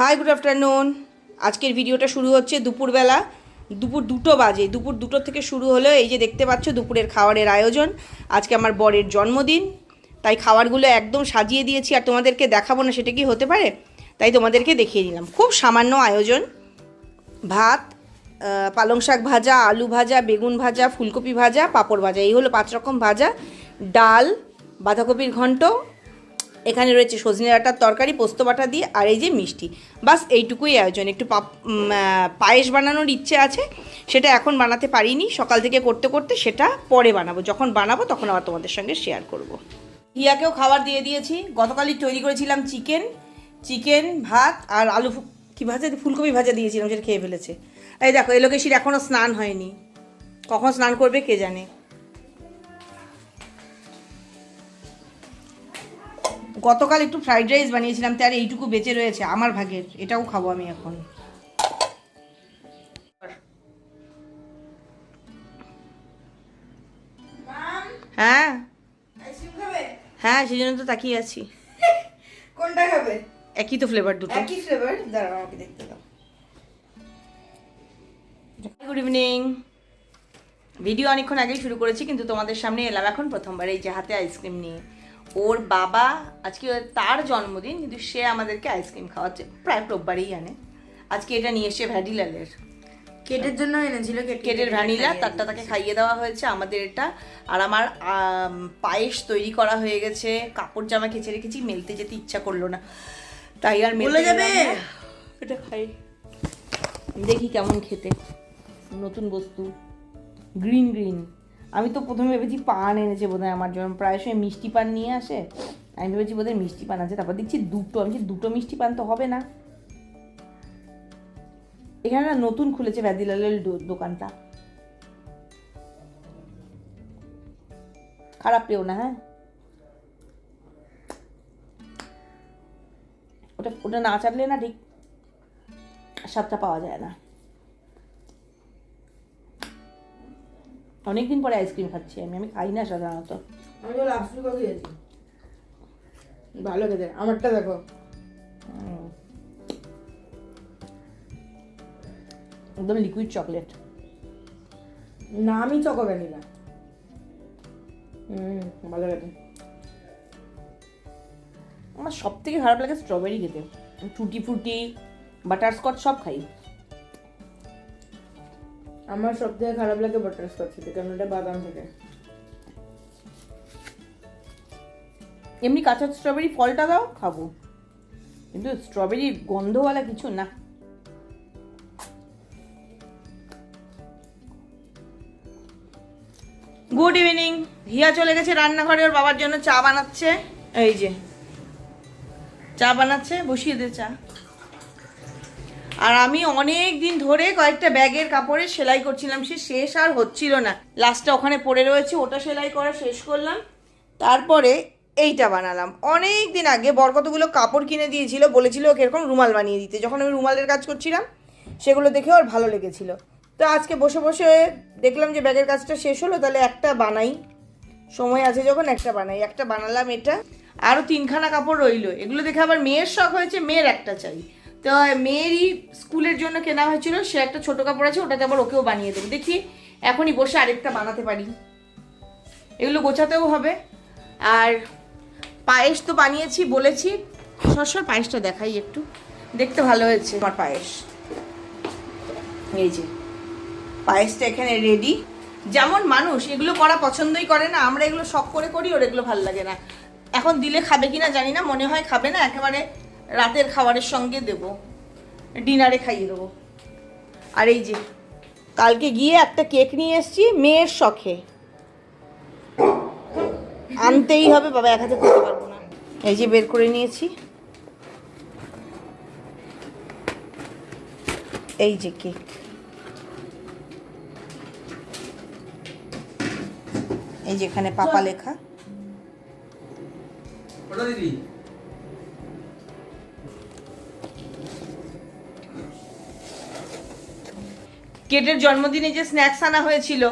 Hi good afternoon আজকের ভিডিওটা শুরু হচ্ছে দুপুরবেলা, দুপুর দুটো বাজে। দুপুর দুটো থেকে শুরু হলো, এই যে দেখতে পাচ্ছ দুপুরের খাবারের আয়োজন। আজকে আমার বরের জন্মদিন, তাই খাবারগুলো একদম সাজিয়ে দিয়েছি আর তোমাদেরকে দেখাবো না সেটা কি হতে পারে, তাই তোমাদেরকে দেখিয়ে দিলাম। খুব সামান্য আয়োজন। ভাত পালং শাক ভাজা, আলু ভাজা, বেগুন ভাজা, ফুলকপি ভাজা, পাঁপড় ভাজা, এই হলো পাঁচ রকম ভাজা। ডাল, বাঁধাকপির ঘন্ট এখানে রয়েছে সজনে ডাঁটার তরকারি, পোস্ত বাটা দিয়ে, আর এই যে মিষ্টি। বাস এইটুকুই আয়োজন। একটু পায়েস বানানোর ইচ্ছে আছে। সেটা এখন বানাতে পারিনি। সকাল থেকে করতে করতে সেটা পরে বানাবো। যখন বানাবো তখন আবার তোমাদের সঙ্গে শেয়ার করব। হিয়াকেও খাবার দিয়ে দিয়েছি। গতকালই তৈরি করেছিলাম চিকেন। চিকেন, ভাত আর আলু কি ভাজা? ফুলকপি ভাজা দিয়েছিলাম সেটা খেয়ে ফেলেছে। এই দেখো, এলোকেশির এখনও স্নান হয়নি। কখন স্নান করবে কে জানে? গতকাল একটু ফ্রাইড রাইস বানিয়েছিলাম তার এইটুকু বেঁচে রয়েছে আমার ভাগের এটাও খাব আমি এখন। হ্যাঁ? হ্যাঁ সেই জন্য তো তাকিয়ে আছি। কোনটা খাবে? একই তো ফ্লেভার দুটো। একই ফ্লেভার দাঁড়াও আমাকে দেখতে দাও। গুড ইভিনিং ভিডিও অনেকক্ষণ আগেই শুরু করেছি কিন্তু তোমাদের সামনে এলাম এখন প্রথমবার এই যে হাতে আইসক্রিম নিয়ে। ওর বাবা আজকে তার জন্মদিন কিন্তু সে আমাদেরকে আইসক্রিম খাওয়াচ্ছে। প্রায় রোববারেই আনে। আজকে এটা নিয়ে এসে ভ্যাডিলালের কেটের জন্য এনেছিল কেট কেটের ভ্যানিলা তারটা তাকে খাইয়ে দেওয়া হয়েছে আমাদের এটা। আর আমার পায়েস তৈরি করা হয়ে গেছে কাপড় জামা কেচে রেখেছি মেলতে যেতে ইচ্ছা করল না। তাই আর মেলে যাবে? এটা খাই। দেখি কেমন খেতে। নতুন বস্তু। Green green. আমি তো প্রথমে ভেবেছি পান এনেছে বোধহয় আমার জন্য। প্রায়শই মিষ্টি পান নিয়ে আসে। আমি ভেবেছি বোধহয় মিষ্টি পান আছে। তারপর দেখছি দুটো, আমি দুটো মিষ্টি পান তো হবে না। এখানে না নতুন খুলেছে ভ্যাদিলালের দো- দোকানটা। খারাপ পেও না হ্যাঁ? ওটা ওটা না চাটলে না ঠিক স্বাদটা পাওয়া যায় না। অনেকদিন পরে আইসক্রিম খাচ্ছি আমি আমি খাই না সাধারণত। আমি তো লাস্ট উইকও খেয়েছি। ভালো খেতে আমারটা দেখো। একদম লিকুইড চকলেট না আমি চকো ভ্যানিলা হুম ভালো খেতে। আমার সব থেকে খারাপ লাগে স্ট্রবেরি খেতে। টুটি ফুটি বাটারস্কচ সব খাই। আমার সব থেকে খারাপ লাগে বাটার স্কচ খেতে, কারণ এটা বাদাম থাকে। এমনি কাঁচা স্ট্রবেরি ফলটা দাও, খাব। কিন্তু স্ট্রবেরি গন্ধওয়ালা কিছু না। গুড ইভিনিং হিয়া চলে গেছে রান্নাঘরে, ওর বাবার জন্য চা বানাচ্ছে। এই যে, চা বানাচ্ছে, বসিয়ে দে চা। আর আমি অনেক দিন ধরে কয়েকটা ব্যাগের কাপড়ে সেলাই করছিলাম, সে শেষ আর হচ্ছিল না। লাস্টে ওখানে পড়ে রয়েছে, ওটা সেলাই করা শেষ করলাম। তারপরে এইটা বানালাম। অনেক দিন আগে বরকতগুলো কাপড় কিনে দিয়েছিল, বলেছিল ওকে এরকম রুমাল বানিয়ে দিতে। যখন আমি রুমালের কাজ করছিলাম, সেগুলো দেখে ওর ভালো লেগেছিল। তো আজকে বসে বসে দেখলাম যে ব্যাগের কাজটা শেষ হলো, তাহলে একটা বানাই। সময় আছে যখন একটা বানাই, একটা বানালাম এটা। আরও তিনখানা কাপড় রইল। এগুলো দেখে আবার মেয়ের শখ হয়েছে, মেয়ের একটা চাই। তো মেয়েরই স্কুলের জন্য কেনা হয়েছিল, সে একটা ছোট কাপড় আছে ওটাতে আবার ওকেও বানিয়ে দেবো। দেখি, এখনই বসে আরেকটা বানাতে পারি। এগুলো গোছাতেও হবে। আর পায়েস তো বানিয়েছি, বলেছি। সরসর পায়েসটা দেখাই একটু। দেখতে ভালো হয়েছে আমার পায়েস। এই যে, পায়েসটা এখানে রেডি যেমন মানুষ, এগুলো করা পছন্দই করে না। আমরা এগুলো শখ করে করি, ওর এগুলো ভালো লাগে না। এখন দিলে খাবে কিনা জানি না, মনে হয় খাবে না। একেবারে রাতের খাবারের সঙ্গে দেব ডিনারে খাইয়ে দেবো। আর এই যে কালকে গিয়ে একটা কেক নিয়ে এসেছি মেয়ের শখে। আনতেই হবে বাবা এক হাতে করতে পারব না। এই যে বের করে নিয়েছি। এই যে কেক। এই যে এখানে পাপা লেখা। দিদি। কেটের জন্মদিনে যে স্ন্যাক্স আনা হয়েছিল,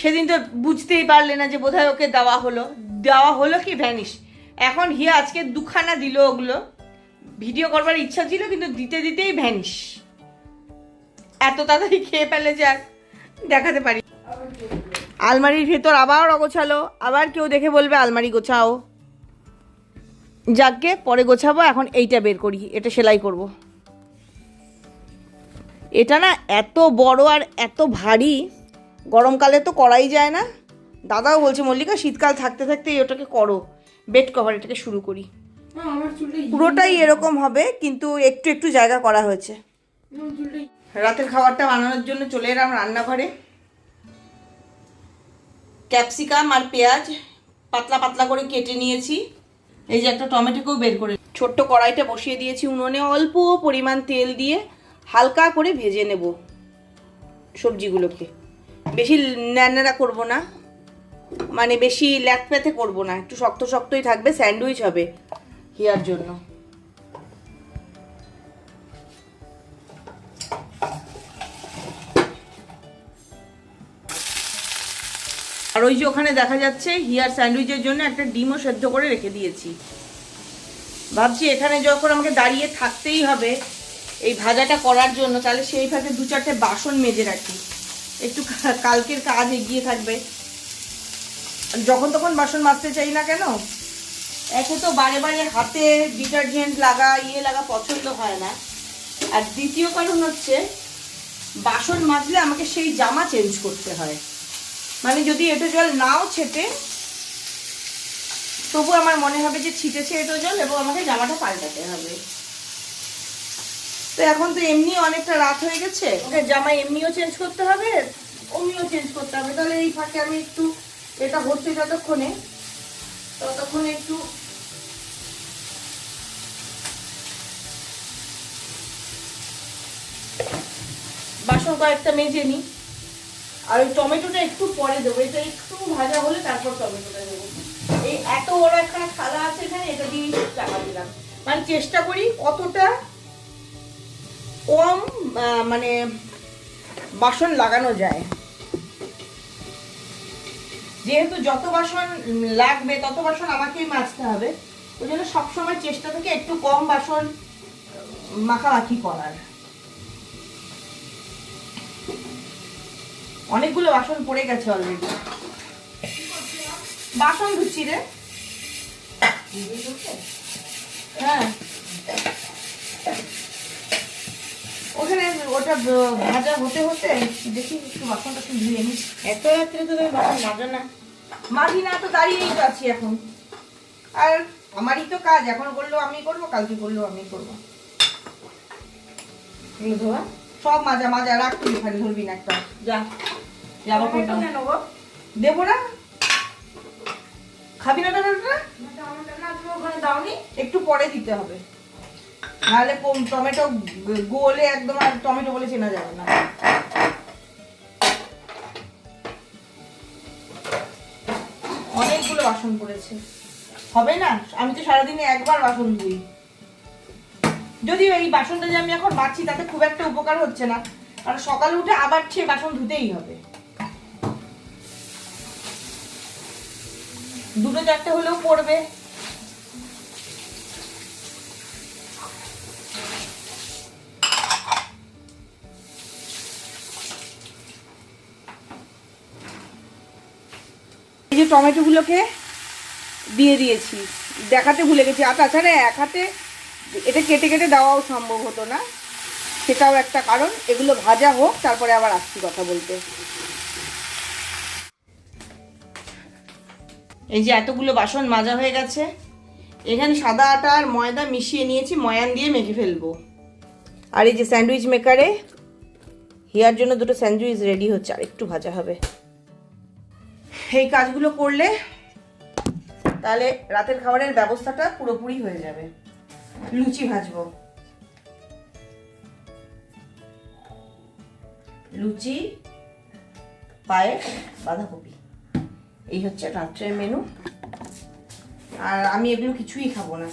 সেদিন তো বুঝতেই পারলে না যে বোধহয় ওকে দেওয়া হলো। দেওয়া হলো কি ভ্যানিশ এখন হিয়া আজকে দুখানা দিল ওগুলো। ভিডিও করবার ইচ্ছা ছিল, কিন্তু দিতে দিতেই ভ্যানিশ এত তাড়াতাড়ি খেয়ে ফেলে যাক দেখাতে পারি। আলমারির ভেতর আবার অগোছালো। আবার কেউ দেখে বলবে, আলমারি গোছাও। যাকে পরে গোছাবো, এখন এইটা বের করি, এটা সেলাই করব। এটা না এত বড় আর এত ভারী গরমকালে তো করাই যায় না। দাদাও বলছে মল্লিকা শীতকাল থাকতে থাকতে ওটাকে করো বেড কভার এটাকে শুরু করি। পুরোটাই এরকম হবে কিন্তু একটু একটু জায়গা করা হয়েছে। রাতের খাবারটা বানানোর জন্য চলে এলাম রান্নাঘরে। ক্যাপসিকাম আর পেঁয়াজ পাতলা পাতলা করে কেটে নিয়েছি। এই যে একটা টমেটোকেও বের করে ছোট্ট কড়াইটা বসিয়ে দিয়েছি উনুনে অল্প পরিমাণ তেল দিয়ে। হালকা করে ভেজে নেব সবজিগুলোকে। বেশি ন্যাড়া করব না। মানে বেশি ল্যাথপ্যাথে করব না। একটু শক্ত শক্তই থাকবে, স্যান্ডউইচ হবে হিয়ার জন্য। আর ওই যে ওখানে দেখা যাচ্ছে, হিয়ার স্যান্ডউইচের জন্য একটা ডিমও সেদ্ধ করে রেখে দিয়েছি। ভাবছি এখানে যখন আমাকে দাঁড়িয়ে থাকতেই হবে এই ভাজাটা করার জন্য, তাহলে সেইভাবে দু চারটে বাসন মেজে রাখি। একটু কালকের কাজ এগিয়ে থাকবে। যখন তখন বাসন মাজতে চাই না কেন? একে তো বারে বারে হাতে ডিটারজেন্ট লাগা ইয়ে লাগা পছন্দ হয় না। আর দ্বিতীয় কারণ হচ্ছে, বাসন মাজলে আমাকে সেই জামা চেঞ্জ করতে হয়। মানে যদি এঁটো জল নাও ছেটে, তবু আমার মনে হবে যে ছিটেছে এঁটো জল এবং আমাকে জামাটা পাল্টাতে হবে। তো এখন তো এমনি অনেকটা রাত হয়ে গেছে। ওকে জামা এমনিও চেঞ্জ করতে হবে? অমনিও চেঞ্জ করতে হবে। তাহলে এই ফাঁকে আমি একটু এটা হচ্ছে যতক্ষণে, ততক্ষণে একটু বাসন কয়েকটা মেজে নিই। আর ওই টমেটোটা একটু পরে দেবো। এটা একটু ভাজা হলে তারপর টমেটোটা দেবো। এই এত বড় একখানা থালা আছে এখানে, এটা দিয়ে চাপা দিলাম। মানে চেষ্টা করি কতটা কম মানে বাসন লাগানো যায়। যেহেতু যত বাসন লাগবে, তত বাসন আমাকেই মাজতে হবে। ওই জন্য সবসময় চেষ্টা থাকে একটু কম বাসন মাখামাখি করার। অনেকগুলো বাসন পড়ে গেছে অলরেডি বাসন ধুচ্ছি রে। হ্যাঁ। ওখানে ওটা ভাজা হতে হতে দেখি একটু বাসন টাসন ধুয়ে নিস এত রাত্রে তো তুমি বাসন মাজো না। মাঝি না তো দাঁড়িয়েই তো আছি এখন। আর আমারই তো কাজ এখন করলেও আমি করব কালকে করলেও আমি করব। ধোয়া সব মাজা মাজা রাখ তুই ওখানে ধরবি না একটা। যা যাব কোনটা কেন দেবো না? খাবি না টমেটোটা? না, টমেটো না, তুমি ওখানে দাওনি? একটু পরে দিতে হবে। নাহলে টমেটো গোলে একদম আর টমেটো বলে চেনা যাবে না। অনেকগুলো বাসন পড়েছে। হবে না? আমি তো সারাদিনে একবার বাসন ধুই। যদিও এই বাসনটা যে আমি এখন বাড়ছি তাতে খুব একটা উপকার হচ্ছে না। কারণ সকালে উঠে আবার সে বাসন ধুতেই হবে। দুটো চারটে হলেও পড়বে। টমেটোগুলোকে দিয়ে দিয়েছি। দেখাতে ভুলে গেছি। আর তাছাড়া এক হাতে এটা কেটে কেটে দেওয়াও সম্ভব হতো না। সেটাও একটা কারণ। এগুলো ভাজা হোক, তারপরে আবার আসছি কথা বলতে। এই যে এতগুলো বাসন মাজা হয়ে গেছে। এখানে সাদা আটা আর ময়দা মিশিয়ে নিয়েছি। ময়ান দিয়ে মেখে ফেলব। আর এই যে স্যান্ডউইচ মেকারে, হিয়ার জন্য দুটো স্যান্ডউইচ রেডি হচ্ছে। আর একটু ভাজা হবে। এই কাজগুলো করলে তাহলে রাতের খাবারের ব্যবস্থাটা পুরোপুরি হয়ে যাবে। লুচি ভাজবো। লুচি, পায়েস, বাঁধাকপি। এই হচ্ছে রাত্রের মেনু আর আমি এগুলো কিছুই খাব না।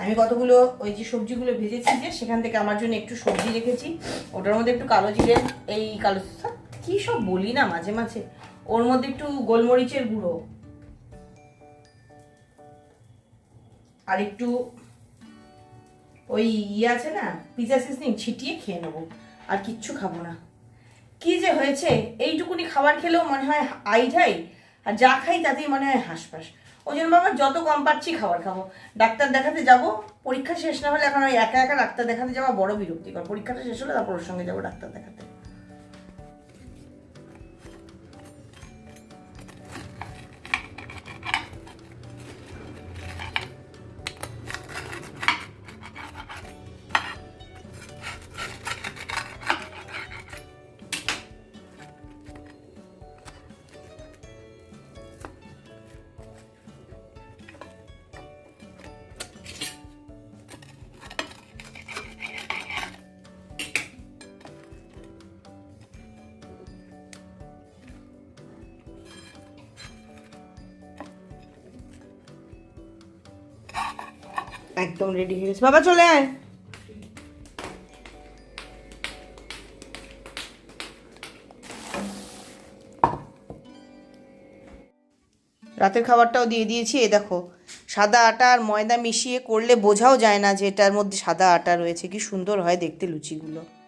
আমি কতগুলো ওই যে সবজিগুলো ভেজেছি যে, সেখান থেকে আমার জন্য একটু সবজি রেখেছি। ওটার মধ্যে একটু কালো জিরে, এই কালো কি সব বলি না মাঝে মাঝে। ওর মধ্যে একটু গোলমরিচের গুঁড়ো। আর একটু ওই ইয়ে আছে না পিজা সিজনিং ছিটিয়ে খেয়ে নেব। আর কিচ্ছু খাব না। কি যে হয়েছে, এইটুকুনি খাবার খেলেও মনে হয় আই ঠাই, আর যা খাই তাতেই মনে হয় হাঁসফাঁস। ওই জন্য বাবা যত কম পাচ্ছি খাবার খাব। ডাক্তার দেখাতে যাব, পরীক্ষা শেষ না হলে এখন ওই একা একা ডাক্তার দেখাতে যাওয়া বড় বিরক্তিকর। পরীক্ষাটা শেষ হলে তারপর ওর সঙ্গে যাব ডাক্তার দেখাতে। একদম রেডি হয়ে গেছে। বাবা, চলে আয়। রাতের খাবারটাও দিয়ে দিয়েছি, এ দেখো। সাদা আটা আর ময়দা মিশিয়ে করলে বোঝাও যায় না যে এটার মধ্যে সাদা আটা রয়েছে। কি সুন্দর হয় দেখতে লুচিগুলো।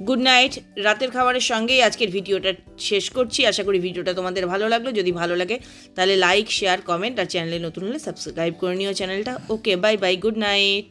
গুড নাইট রাতের খাবারের সঙ্গেই আজকের ভিডিওটা শেষ করছি। আশা করি ভিডিওটা তোমাদের ভালো লাগল। যদি ভালো লাগে, তাহলে লাইক শেয়ার কমেন্ট আর চ্যানেলে নতুন হলে সাবস্ক্রাইব করে নিও চ্যানেলটা। Okay bye bye good night